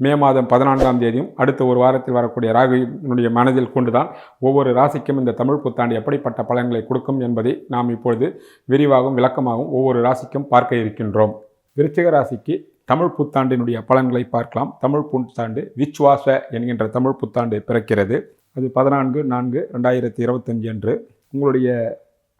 மே மாதம் பதினான்காம் தேதியும் அடுத்த ஒரு வாரத்தில் வரக்கூடிய ராகுனுடைய மனதில் கொண்டுதான் ஒவ்வொரு ராசிக்கும் இந்த தமிழ் புத்தாண்டு எப்படிப்பட்ட பலன்களை கொடுக்கும் என்பதை நாம் இப்பொழுது விரிவாகவும் விளக்கமாகவும் ஒவ்வொரு ராசிக்கும் பார்க்க இருக்கின்றோம். விருச்சிக ராசிக்கு தமிழ் புத்தாண்டினுடைய பலன்களை பார்க்கலாம். தமிழ் புத்தாண்டு விச்வாச என்கின்ற தமிழ் புத்தாண்டு பிறக்கிறது. அது பதினான்கு நான்கு ரெண்டாயிரத்தி இருபத்தஞ்சு அன்று. உங்களுடைய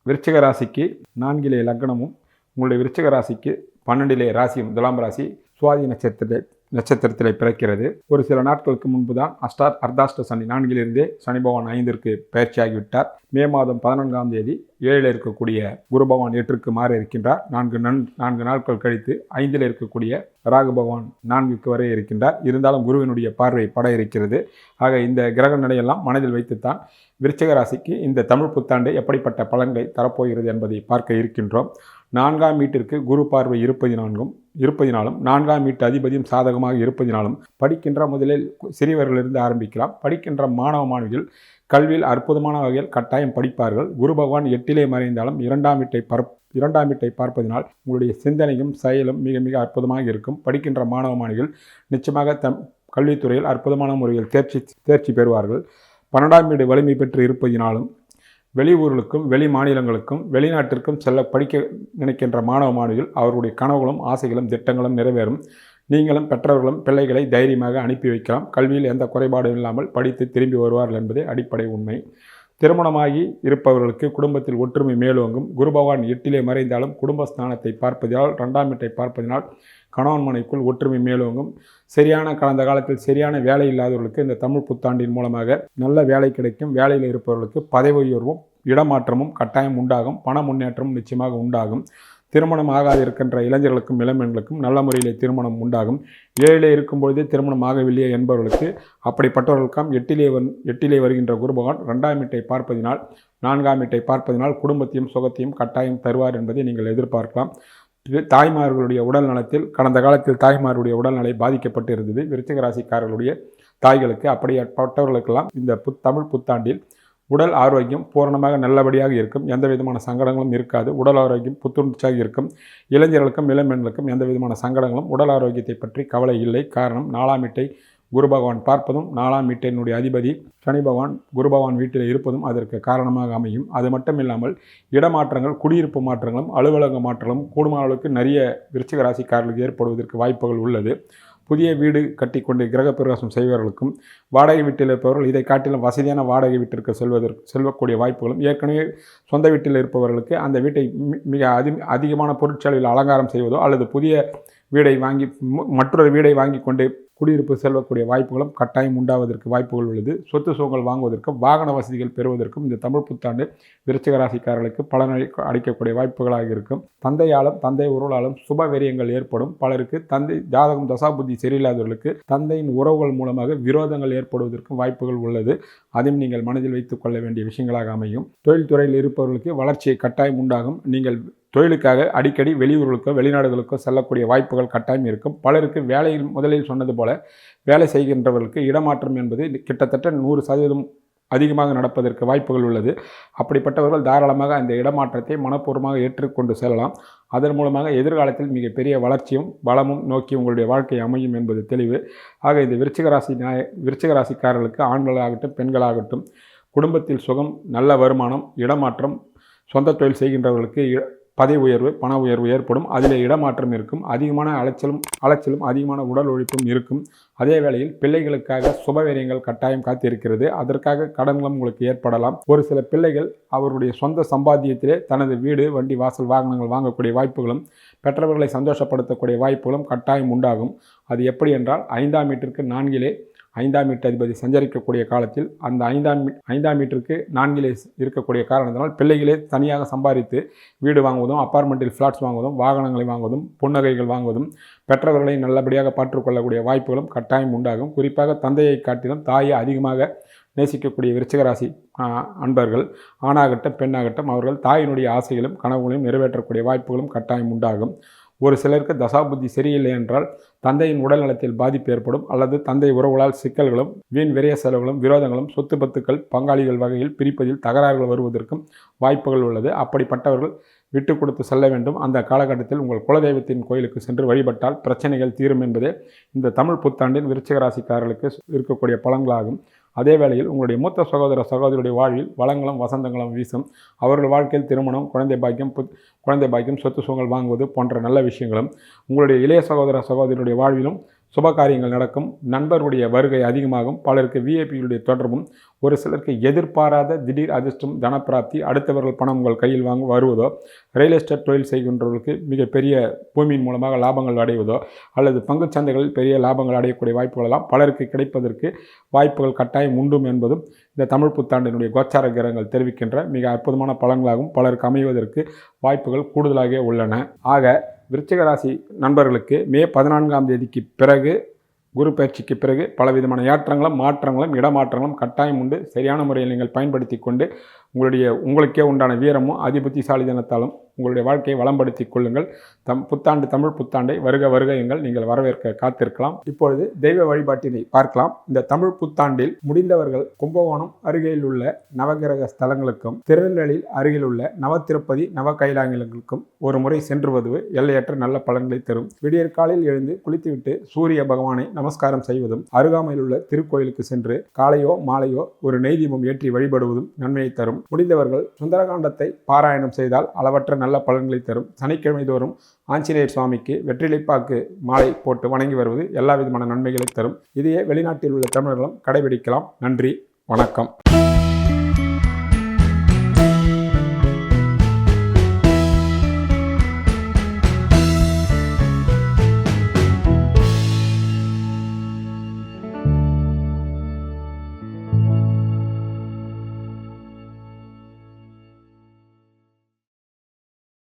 விருச்சிக ராசிக்கு நான்கிலே லக்னமும் உங்களுடைய விருச்சிக ராசிக்கு பன்னெண்டிலே ராசியும் துலாம் ராசி சுவாதி நட்சத்திரத்தை நட்சத்திரத்தில் பிறக்கிறது. ஒரு சில நாட்களுக்கு முன்பு தான் அஷ்டா அர்தாஷ்ட சனி நான்கிலிருந்தே சனி பகவான் ஐந்திற்கு பயிற்சியாகிவிட்டார். மே மாதம் பதினான்காம் தேதி ஏழில் இருக்கக்கூடிய குரு பகவான் எட்டிற்கு மாற இருக்கின்றார். நான்கு நன் நான்கு நாட்கள் கழித்து ஐந்தில் இருக்கக்கூடிய ராகு பகவான் நான்குக்கு வரை இருக்கின்றார். இருந்தாலும் குருவினுடைய பார்வை பட இருக்கிறது. ஆக இந்த கிரக நிலையெல்லாம் மனதில் வைத்துத்தான் விருச்சிக ராசிக்கு இந்த தமிழ் புத்தாண்டு எப்படிப்பட்ட பலன்களை தரப்போகிறது என்பதை பார்க்க இருக்கின்றோம். நான்காம் வீட்டிற்கு குரு பார்வை இருப்பதினாலும் இருப்பதினாலும் நான்காம் வீட்டு அதிபதியும் சாதகமாக இருப்பதினாலும் படிக்கின்ற முதலில் சிறியவர்களிலிருந்து ஆரம்பிக்கலாம். படிக்கின்ற மாணவ மாணவிகள் கல்வியில் அற்புதமான வகையில் கட்டாயம் படிப்பார்கள். குரு பகவான் எட்டிலே மறைந்தாலும் இரண்டாம் வீட்டை பரப் இரண்டாம் வீட்டை பார்ப்பதினால் உங்களுடைய சிந்தனையும் செயலும் மிக மிக அற்புதமாக இருக்கும். படிக்கின்ற மாணவ மாணவிகள் நிச்சயமாக தம் கல்வித்துறையில் அற்புதமான முறையில் தேர்ச்சி தேர்ச்சி பெறுவார்கள். பன்னெண்டாம் வீடு வலிமை பெற்று இருப்பதினாலும் வெளியூர்களுக்கும் வெளி மாநிலங்களுக்கும் வெளிநாட்டிற்கும் செல்ல படிக்க நினைக்கின்ற மாணவ மாணவிகள் அவர்களுடைய கனவுகளும் ஆசைகளும் திட்டங்களும் நிறைவேறும். நீங்களும் பெற்றவர்களும் பிள்ளைகளை தைரியமாக அனுப்பி வைக்கலாம். கல்வியில் எந்த குறைபாடும் இல்லாமல் படித்து திரும்பி வருவார்கள் என்பதே அடிப்படை உண்மை. திருமணமாகி இருப்பவர்களுக்கு குடும்பத்தில் ஒற்றுமை மேலோங்கும். குரு பகவான் எட்டிலே மறைந்தாலும் குடும்பஸ்தானத்தை பார்ப்பதால் ரெண்டாம் வீட்டை பார்ப்பதினால் கணவன் மனைக்குள் ஒற்றுமை மேலோங்கும். சரியான கடந்த காலத்தில் சரியான வேலை இல்லாதவர்களுக்கு இந்த தமிழ் புத்தாண்டின் மூலமாக நல்ல வேலை கிடைக்கும். வேலையில் இருப்பவர்களுக்கு பதவி உயர்வும் இடமாற்றமும் கட்டாயம் உண்டாகும். பண முன்னேற்றமும் நிச்சயமாக உண்டாகும். திருமணம் ஆகாது இருக்கின்ற இளைஞர்களுக்கும் இளம்பெண்களுக்கும் நல்ல முறையிலே திருமணம் உண்டாகும். ஏழிலே இருக்கும் பொழுதே திருமணம் ஆகவில்லையே என்பவர்களுக்கு அப்படிப்பட்டவர்களுக்காம் எட்டிலே வந் எட்டிலே வருகின்ற குருபகவான் ரெண்டாம் வீட்டை பார்ப்பதினால் நான்காம் வீட்டை பார்ப்பதினால் குடும்பத்தையும் சுகத்தையும் கட்டாயம் தருவார் என்பதை நீங்கள் எதிர்பார்க்கலாம். இது தாய்மார்களுடைய உடல் நலத்தில் கடந்த காலத்தில் தாய்மாருடைய உடல்நிலை பாதிக்கப்பட்டு இருந்தது விருச்சிக ராசிக்காரர்களுடைய தாய்களுக்கு அப்படிப்பட்டவர்களுக்கெல்லாம் இந்த புத் தமிழ் புத்தாண்டில் உடல் ஆரோக்கியம் பூரணமாக நல்லபடியாக இருக்கும். எந்த விதமான சங்கடங்களும் இருக்காது. உடல் ஆரோக்கியம் புத்துணர்ச்சியாக இருக்கும். இளைஞர்களுக்கும் இளம்பெண்களுக்கும் எந்த விதமான சங்கடங்களும் உடல் ஆரோக்கியத்தை பற்றி கவலை இல்லை. காரணம் நாலாம் வீட்டை குரு பகவான் பார்ப்பதும் நாலாம் வீட்டினுடைய அதிபதி சனி பகவான் குரு பகவான் வீட்டில் இருப்பதும் அதற்கு காரணமாக அமையும். அது மட்டும் இல்லாமல் இடமாற்றங்கள் குடியிருப்பு மாற்றங்களும் அலுவலக மாற்றங்களும் கூடுமான அளவுக்கு நிறைய விருச்சிக ராசிக்காரர்களுக்கு ஏற்படுவதற்கு வாய்ப்புகள் உள்ளது. புதிய வீடு கட்டிக்கொண்டு கிரகப்பிரவேசம் செய்பவர்களுக்கும் வாடகை வீட்டில் இருப்பவர்கள் இதை காட்டிலும் வசதியான வாடகை வீட்டிற்கு செல்வதற்கு செல்லக்கூடிய வாய்ப்புகளும் ஏற்கனவே சொந்த வீட்டில் இருப்பவர்களுக்கு அந்த வீட்டை மி- மிக அதி அதிகமான பொருட்செலவில் அலங்காரம் செய்வதோ அல்லது புதிய வீடை வாங்கி மற்றொரு வீடை வாங்கி கொண்டு குடியிருப்பு செல்லக்கூடிய வாய்ப்புகளும் கட்டாயம் உண்டாவதற்கு வாய்ப்புகள் உள்ளது. சொத்து சுகங்கள் வாங்குவதற்கும் வாகன வசதிகள் பெறுவதற்கும் இந்த தமிழ் புத்தாண்டு விருச்சிக ராசிக்காரர்களுக்கு பலனை அளிக்கக்கூடிய வாய்ப்புகளாக இருக்கும். தந்தையாலும் தந்தை உருளாலும் சுப வெறியங்கள் ஏற்படும். பலருக்கு தந்தை ஜாதகம் தசாபுத்தி சரியில்லாதவர்களுக்கு தந்தையின் உறவுகள் மூலமாக விரோதங்கள் ஏற்படுவதற்கும் வாய்ப்புகள் உள்ளது. அதையும் நீங்கள் மனதில் வைத்துக் கொள்ள வேண்டிய விஷயங்களாக அமையும். தொழில்துறையில் இருப்பவர்களுக்கு வளர்ச்சியை கட்டாயம் உண்டாகும். நீங்கள் தொழிலுக்காக அடிக்கடி வெளியூர்களுக்கோ வெளிநாடுகளுக்கோ செல்லக்கூடிய வாய்ப்புகள் கட்டாயம் இருக்கும். பலருக்கு வேலையில் முதலில் சொன்னது போல வேலை செய்கின்றவர்களுக்கு இடமாற்றம் என்பது கிட்டத்தட்ட நூறு சதவீதம் அதிகமாக நடப்பதற்கு வாய்ப்புகள் உள்ளது. அப்படிப்பட்டவர்கள் தாராளமாக அந்த இடமாற்றத்தை மனப்பூர்வமாக ஏற்றுக்கொண்டு செல்லலாம். அதன் மூலமாக எதிர்காலத்தில் மிகப்பெரிய வளர்ச்சியும் பலமும் நோக்கி உங்களுடைய வாழ்க்கை அமையும் என்பது தெளிவு. ஆக இந்த விருச்சிகராசி நியாய ராசிக்காரர்களுக்கு ஆண்களாகட்டும் பெண்களாகட்டும் குடும்பத்தில் சுகம் நல்ல வருமானம் இடமாற்றம் சொந்த தொழில் செய்கின்றவர்களுக்கு இ- பதவி உயர்வு பண உயர்வு ஏற்படும். அதில் இடமாற்றம் இருக்கும். அதிகமான அலைச்சலும் அலைச்சலும் அதிகமான உடல் உழைப்பும் இருக்கும். அதே வேளையில் பிள்ளைகளுக்காக சுபவீரியங்கள் கட்டாயம் காத்திருக்கிறது. அதற்காக கடன்களும் உங்களுக்கு ஏற்படலாம். ஒரு சில பிள்ளைகள் அவருடைய சொந்த சம்பாத்தியத்திலே தனது வீடு வண்டி வாசல் வாகனங்கள் வாங்கக்கூடிய வாய்ப்புகளும் பெற்றவர்களை சந்தோஷப்படுத்தக்கூடிய வாய்ப்புகளும் கட்டாயம் உண்டாகும். அது எப்படி என்றால் ஐந்தாம் மீட்டருக்கு நான்கிலே ஐந்தாம் மீட்டர் அதிபதி சஞ்சரிக்கக்கூடிய காலத்தில் அந்த ஐந்தாம் ஐந்தாம் மீட்டருக்கு நான்கிலே இருக்கக்கூடிய காரணத்தினால் பிள்ளைகளே தனியாக சம்பாதித்து வீடு வாங்குவதும் அப்பார்ட்மெண்ட்டில் ஃப்ளாட்ஸ் வாங்குவதும் வாகனங்களை வாங்குவதும் புன்னகைகள் வாங்குவதும் பெற்றவர்களை நல்லபடியாக பாற்றுக்கொள்ளக்கூடிய வாய்ப்புகளும் கட்டாயம் உண்டாகும். குறிப்பாக தந்தையை காட்டிலும் தாயை அதிகமாக நேசிக்கக்கூடிய விருச்சிகராசி அன்பர்கள் ஆணாகட்டும் பெண்ணாகட்டும் அவர்கள் தாயினுடைய ஆசைகளும் கனவுகளையும் நிறைவேற்றக்கூடிய வாய்ப்புகளும் கட்டாயம் உண்டாகும். ஒரு சிலருக்கு தசாபுத்தி சரியில்லை என்றால் தந்தையின் உடல்நலத்தில் பாதிப்பு ஏற்படும் அல்லது தந்தை உறவுகளால் சிக்கல்களும் வீண் விரைய செலவுகளும் விரோதங்களும் சொத்து பத்துக்கள் பங்காளிகள் வகையில் பிரிப்பதில் தகராறுகள் வருவதற்கும் வாய்ப்புகள் உள்ளது. அப்படிப்பட்டவர்கள் விட்டு கொடுத்து செல்ல வேண்டும். அந்த காலகட்டத்தில் உங்கள் குலதெய்வத்தின் கோயிலுக்கு சென்று வழிபட்டால் பிரச்சனைகள் தீரும் என்பதே இந்த தமிழ் புத்தாண்டின் விருச்சிக ராசிக்காரர்களுக்கு இருக்கக்கூடிய பலன்களாகும். அதே வேளையில் உங்களுடைய மூத்த சகோதர சகோதரியுடைய வாழ்வில் வளங்களும் வசந்தங்களும் வீசும். அவர்கள் வாழ்க்கையில் திருமணம் குழந்தை பாக்கியம் புத்- குழந்தை பாக்கியம் சொத்து சுகங்கள் வாங்குவது போன்ற நல்ல விஷயங்களும் உங்களுடைய இளைய சகோதர சகோதரியுடைய வாழ்விலும் சுப காரியங்கள் நடக்கும் நண்பருடைய வருகை அதிகமாகும் பலருக்கு விஐபிகளுடைய தொடர்பும் ஒரு சிலருக்கு எதிர்பாராத திடீர் அதிர்ஷ்டம் தனப்பிராப்தி அடுத்தவர்கள் பணம் உங்கள் கையில் வாங்க வருவதோ ரியல் எஸ்டேட் தொழில் செய்கின்றவர்களுக்கு மிகப்பெரிய பூமியின் மூலமாக லாபங்கள் அடைவதோ அல்லது பங்குச் சந்தைகளில் பெரிய லாபங்கள் அடையக்கூடிய வாய்ப்புகளெல்லாம் பலருக்கு கிடைப்பதற்கு வாய்ப்புகள் கட்டாயம் உண்டும் என்பதும் இந்த தமிழ் புத்தாண்டினுடைய கோச்சார கிரகங்கள் தெரிவிக்கின்ற மிக அற்புதமான பலன்களாகவும் பலருக்கு அமைவதற்கு வாய்ப்புகள் கூடுதலாக உள்ளன. ஆக விருச்சிக ராசி நண்பர்களுக்கு மே பதினான்காம் தேதிக்கு பிறகு குரு பயிற்சிக்கு பிறகு பலவிதமான ஏற்றங்களும் மாற்றங்களும் இடமாற்றங்களும் கட்டாயம் உண்டு. சரியான முறையில் நீங்கள் பயன்படுத்தி கொண்டு உங்களுடைய உங்களுக்கே உண்டான வீரமும் அதிபுத்திசாலித்தனத்தாலும் உங்களுடைய வாழ்க்கையை வளம்படுத்திக் கொள்ளுங்கள். தம் புத்தாண்டு தமிழ் புத்தாண்டை வருக வருக எங்கள் நீங்கள் வரவேற்க காத்திருக்கலாம். இப்பொழுது தெய்வ வழிபாட்டினை பார்க்கலாம். இந்த தமிழ் புத்தாண்டில் முடிந்தவர்கள் கும்பகோணம் அருகில் உள்ள நவகிரக ஸ்தலங்களுக்கும் திருநெல்வேலியில் அருகில் உள்ள நவத்திருப்பதி நவ கைலாயங்களுக்கும் ஒரு முறை சென்று வருவது எல்லையற்ற நல்ல பலன்களை தரும். விடியற்காலில் எழுந்து குளித்துவிட்டு சூரிய பகவானை நமஸ்காரம் செய்வதும் அருகாமையில் உள்ள திருக்கோயிலுக்கு சென்று காலையோ மாலையோ ஒரு நெய்தீபம் ஏற்றி வழிபடுவதும் நன்மையை தரும். முடிந்தவர்கள் சுந்தரகாண்டத்தை பாராயணம் செய்தால் அளவற்ற நல்ல பலன்களை தரும். சனிக்கிழமை தோறும் ஆஞ்சநேயர் சுவாமிக்கு வெற்றிலைப்பாக்கு மாலை போட்டு வணங்கி வருவது எல்லா விதமான நன்மைகளை தரும். இதையே வெளிநாட்டில் உள்ள தமிழர்களும் கடைபிடிக்கலாம். நன்றி வணக்கம்.